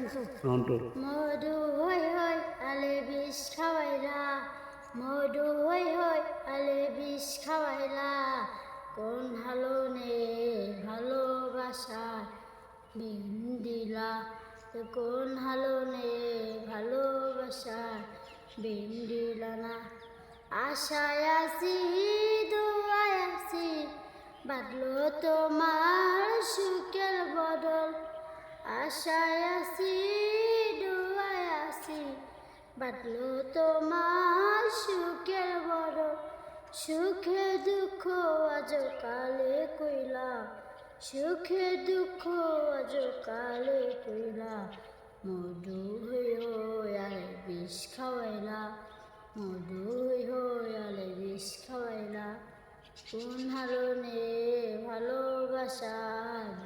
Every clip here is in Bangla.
মধু হই হই আলে বিষ খাওয়াইলা মধু হই হই আলে বিষ খাওয়াইলা কোন হালো নে ভালোবাসা বিন দিলা কোন হালো নে ভালোবাসা বিন দিলা না? আশায় আসি দুয়ায় আসি বাদলো তোমার আশায় আসি দুয়ায় আসি বাটলো তোমার সুখের বড়, সুখে দুঃখ আজ কালে কইলা, সুখে দুঃখ আজ কালে কইলা, মধু হই আলে বিষ খাওয়াইলা, মধু হই আলে বিষ খাওয়াইলা, কোন হারণে ভালোবাসা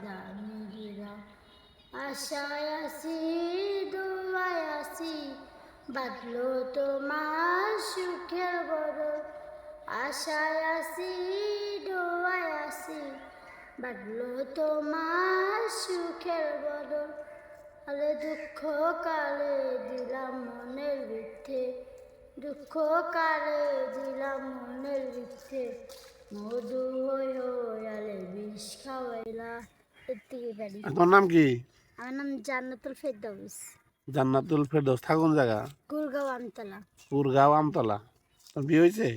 দামি আশায় আসি দোয়ায় আসি বাদলো তোমার সুখের বড়। আশায় আসি দোয়ায় আসি বাদলো তোমার সুখের বড়। আলে দুঃখ কালে দিলাম মনের বৃদ্ধে দুঃখ কালে দিলাম মনের বৃদ্ধে মধু হই আলে বিষ খাওয়াইলা। আর তোমার নাম কি? আমার নাম জান্নাতুল ফেরদৌস জান্নাতুল ফেরদৌস থাকুন জায়গা? গুরগাঁও আমতলা। পুরগাঁও আমতলা। তোর বিয়ে হয়েছে?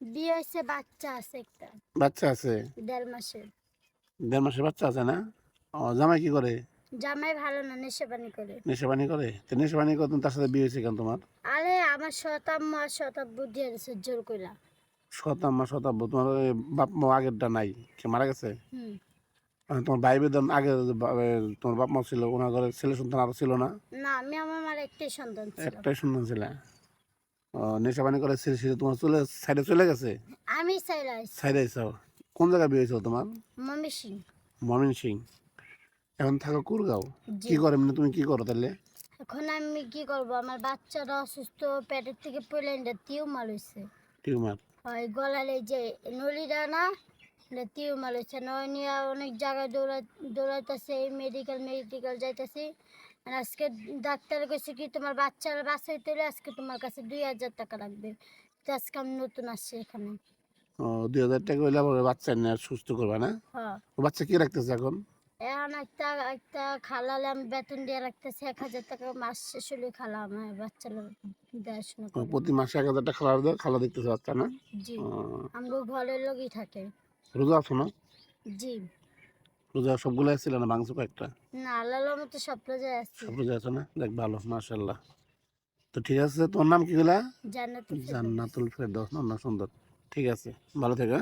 বিয়ে হয়েছে বাচ্চা আছে একটা। বাচ্চা আছে? দেড় মাসের। দেড় মাসের বাচ্চা আছে না? ও জামাই কি করে? জামাই ভালো না নেশাবানি করে। নেশাবানি করে? তো নেশাবানি করে তুমি তার সাথে বিয়ে হয়েছে কেন তোমার? আরে আমার শতাব্য আর শতাব্য দিয়ে দিছে জোর কইলা শতাম্মা শতাব্য তোমার বাপ মা আগেরটা নাই কে মারা গেছে? হুম। তোমার ভাই বেদন আগে তোমার বাপ মা ছিল ওনার ঘরে ছেলে সন্তান আরও ছিল না? না আমি আমার মার একটাই সন্তান ছিল। একটাই সন্তান ছিল। ও নেশাবানি করে ছেলে ছিল তোমার চলে সাইডে চলে গেছে? আমি চাইলাই সাইডে আইসাও কোন জায়গায় বিয়ে হয়েছিল তোমার? মমি সিং মমিন সিং এখন থাকো কুরগাঁও। কি করে মানে তুমি কি করো তাহলে? এখন আমি কি করব? আমার বাচ্চাটা অসুস্থ পেটের থেকে পড়লে টিউমার হয়েছে টিউমার। হয় গলার এই যে নলিটা না টিউমার হয়েছে নয় নিয়ে অনেক জায়গায় দৌড়া দৌড়াইতেছে মেডিকেল মেডিকেল যাইতেছি। আর আজকে ডাক্তার কইছে কি তোমার বাচ্চার বাঁচাইতে হলে আজকে তোমার কাছে দুই হাজার টাকা লাগবে। আজকে আমি নতুন আসছি এখানে। ও দুই হাজার টাকা হইলে আবার বাচ্চা নিয়ে সুস্থ করবা না? হ্যাঁ। ও বাচ্চা কি রাখতেছে এখন? এখন একটা একটা খালালে আমি বেতন দিয়ে রাখতেছি এক হাজার টাকা মাস শেষ হলে খালা আমার বাচ্চার দেখাশোনা প্রতি মাসে এক হাজার টাকা খালা খালা দেখতেছে বাচ্চা না? জি। ও, ঘরের লোকই থাকে। রোজা আছো না? জি। রোজা সবগুলো আসছিল না? মাংস কয়েকটা? না আল্লাহর মতো সব রোজায় আসছি সব রোজা আছো না? দেখ ভালো মাশাআল্লাহ। তো ঠিক আছে তোর নাম কি গুলা জান্নাতুল। জান্নাতুল ফেরদৌস না না সুন্দর। ঠিক আছে ভালো থেকে